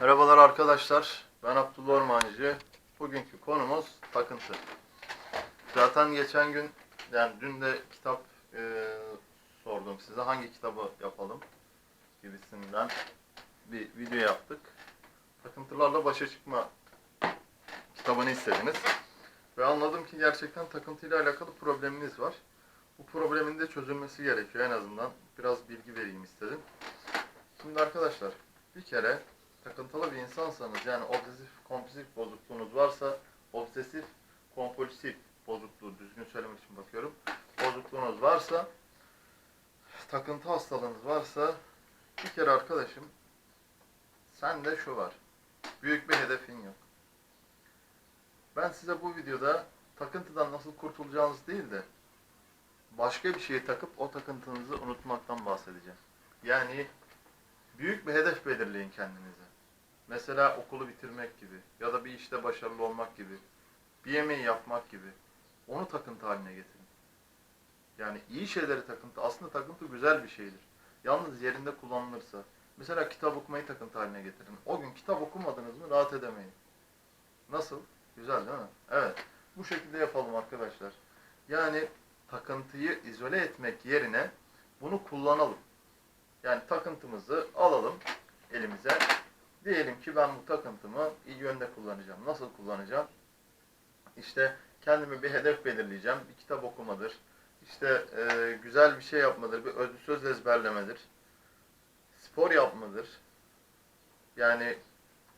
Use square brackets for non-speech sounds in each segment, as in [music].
Merhabalar arkadaşlar. Ben Abdullah Ormancı. Bugünkü konumuz takıntı. Zaten geçen gün, yani dün de kitap e, sordum size. Hangi kitabı yapalım gibisinden bir video yaptık. Takıntılarla başa çıkma kitabını istediniz. Ve anladım ki gerçekten takıntıyla alakalı probleminiz var. Bu problemin de çözülmesi gerekiyor en azından. Biraz bilgi vereyim istedim. Şimdi arkadaşlar bir kere takıntılı bir insansanız yani obsesif kompulsif bozukluğunuz varsa obsesif kompulsif bozukluğu düzgün söylemek için bakıyorum. Bozukluğunuz varsa takıntı hastalığınız varsa bir kere arkadaşım sende şu var. Büyük bir hedefin yok. Ben size bu videoda takıntıdan nasıl kurtulacağınız değil de başka bir şeyi takıp o takıntınızı unutmaktan bahsedeceğim. Yani büyük bir hedef belirleyin kendinize. Mesela okulu bitirmek gibi ya da bir işte başarılı olmak gibi, bir yemeği yapmak gibi. Onu takıntı haline getirin. Yani iyi şeyleri takıntı, aslında takıntı güzel bir şeydir. Yalnız yerinde kullanılırsa. Mesela kitap okumayı takıntı haline getirin. O gün kitap okumadınız mı rahat edemeyin. Nasıl? Güzel değil mi? Evet. Bu şekilde yapalım arkadaşlar. Yani takıntıyı izole etmek yerine bunu kullanalım. Yani takıntımızı alalım elimize. Diyelim ki ben bu takıntımı iyi yönde kullanacağım. Nasıl kullanacağım? İşte kendime bir hedef belirleyeceğim. Bir kitap okumadır. İşte e, güzel bir şey yapmadır. Bir özlü söz ezberlemedir. Spor yapmadır. Yani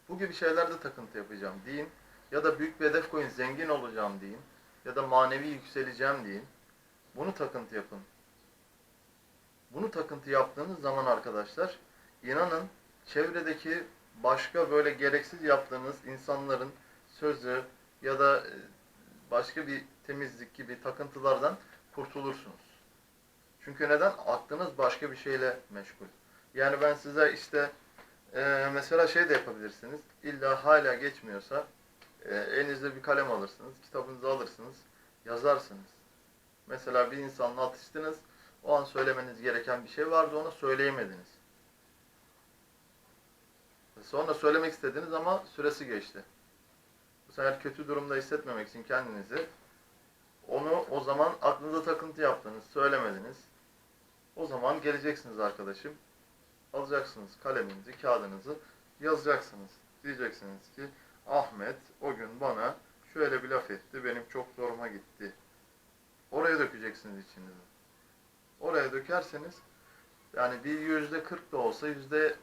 bu gibi şeylerde takıntı yapacağım deyin. Ya da büyük bir hedef koyun zengin olacağım deyin. Ya da manevi yükseleceğim deyin. Bunu takıntı yapın. Bunu takıntı yaptığınız zaman arkadaşlar inanın çevredeki başka böyle gereksiz yaptığınız insanların sözü ya da e, başka bir temizlik gibi takıntılardan kurtulursunuz. Çünkü neden? Aklınız başka bir şeyle meşgul. Yani ben size işte e, mesela şey de yapabilirsiniz. İlla hala geçmiyorsa e, elinizde bir kalem alırsınız, kitabınızı alırsınız, yazarsınız. Mesela bir insanla atıştınız, o an söylemeniz gereken bir şey vardı, ona söyleyemediniz. Sonra söylemek istediniz ama süresi geçti. Bu sefer kötü durumda hissetmemek için kendinizi onu o zaman aklınıza takıntı yaptınız, söylemediniz. O zaman geleceksiniz arkadaşım. Alacaksınız kaleminizi, kağıdınızı, yazacaksınız. Diyeceksiniz ki Ahmet o gün bana Oraya dökerseniz yani bir yüzde kırk da olsa, yüzde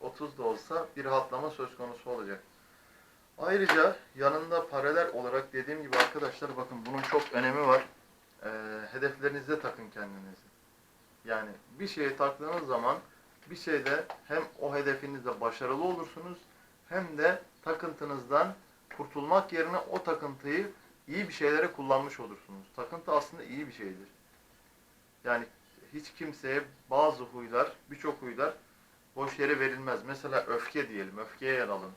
otuz da olsa bir rahatlama söz konusu olacak. Ayrıca yanında paralel olarak dediğim gibi arkadaşlar bakın bunun çok önemi var. Ee, hedeflerinizde takın kendinizi. Yani bir şeye taktığınız zaman bir şeyde hem o hedefinizde başarılı olursunuz hem de takıntınızdan kurtulmak yerine o takıntıyı iyi bir şeylere kullanmış olursunuz. Takıntı aslında iyi bir şeydir. Yani hiç kimseye bazı huylar, birçok huylar boş yere verilmez. Mesela öfke diyelim, öfkeye yer alın.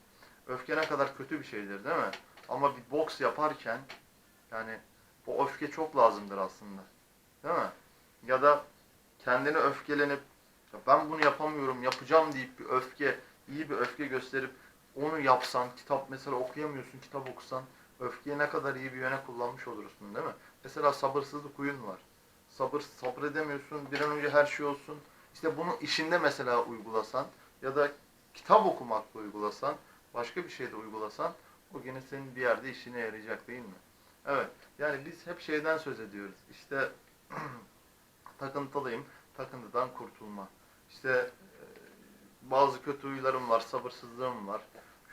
Öfke ne kadar kötü bir şeydir değil mi? Ama bir boks yaparken yani o öfke çok lazımdır aslında. Değil mi? Ya da kendini öfkelenip "Ya ben bunu yapamıyorum, yapacağım deyip bir öfke, iyi bir öfke gösterip onu yapsan, kitap mesela okuyamıyorsun, kitap okusan öfkeyi ne kadar iyi bir yöne kullanmış olursun değil mi? Mesela sabırsızlık huyun var. Sabır sabredemiyorsun, bir an önce her şey olsun. İşte bunu işinde mesela uygulasan ya da kitap okumakla uygulasan, başka bir şeyde uygulasan o gene senin bir yerde işine yarayacak değil mi? Evet. Yani biz hep şeyden söz ediyoruz. İşte [clears throat] takıntılıyım, takıntıdan kurtulma. İşte e, bazı kötü huylarım var, sabırsızlığım var,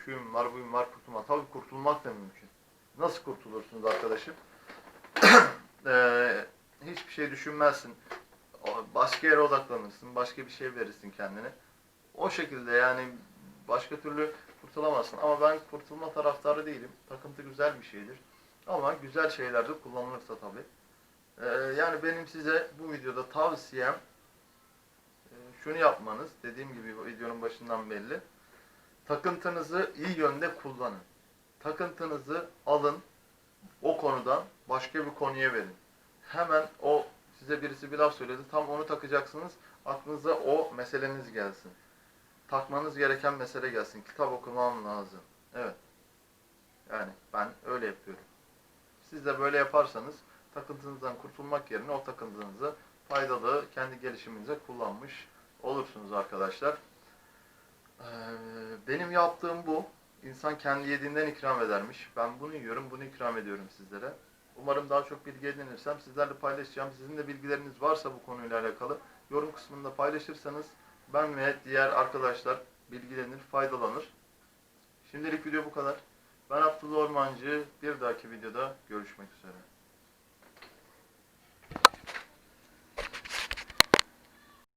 şuyum var, buyum var, kurtulma. Tabii kurtulmak da mümkün. Nasıl kurtulursunuz arkadaşım? Eee [clears throat] hiçbir şey düşünmezsin. Başka yere odaklanırsın, başka bir şey verirsin kendine. O şekilde yani başka türlü kurtulamazsın. Ama ben kurtulma taraftarı değilim. Takıntı güzel bir şeydir. Ama güzel şeylerde kullanılırsa tabii. Ee, yani benim size bu videoda tavsiyem e, şunu yapmanız. Dediğim gibi videonun başından belli. Takıntınızı iyi yönde kullanın. Takıntınızı alın, o konudan başka bir konuya verin. Hemen o size birisi bir laf söyledi. Tam onu takacaksınız. Aklınıza o meseleniz gelsin. takmanız gereken mesele gelsin. Kitap okumam lazım. Evet. Yani ben öyle yapıyorum. Siz de böyle yaparsanız takıntınızdan kurtulmak yerine o takıntınızı faydalı kendi gelişiminize kullanmış olursunuz arkadaşlar. Ee, benim yaptığım bu. İnsan kendi yediğinden ikram edermiş. Ben bunu yiyorum, bunu ikram ediyorum sizlere. Umarım daha çok bilgi edinirsem sizlerle paylaşacağım. Sizin de bilgileriniz varsa bu konuyla alakalı yorum kısmında paylaşırsanız ben ve diğer arkadaşlar bilgilenir, faydalanır. Şimdilik video bu kadar. Ben Abdullah Ormancı. Bir dahaki videoda görüşmek üzere.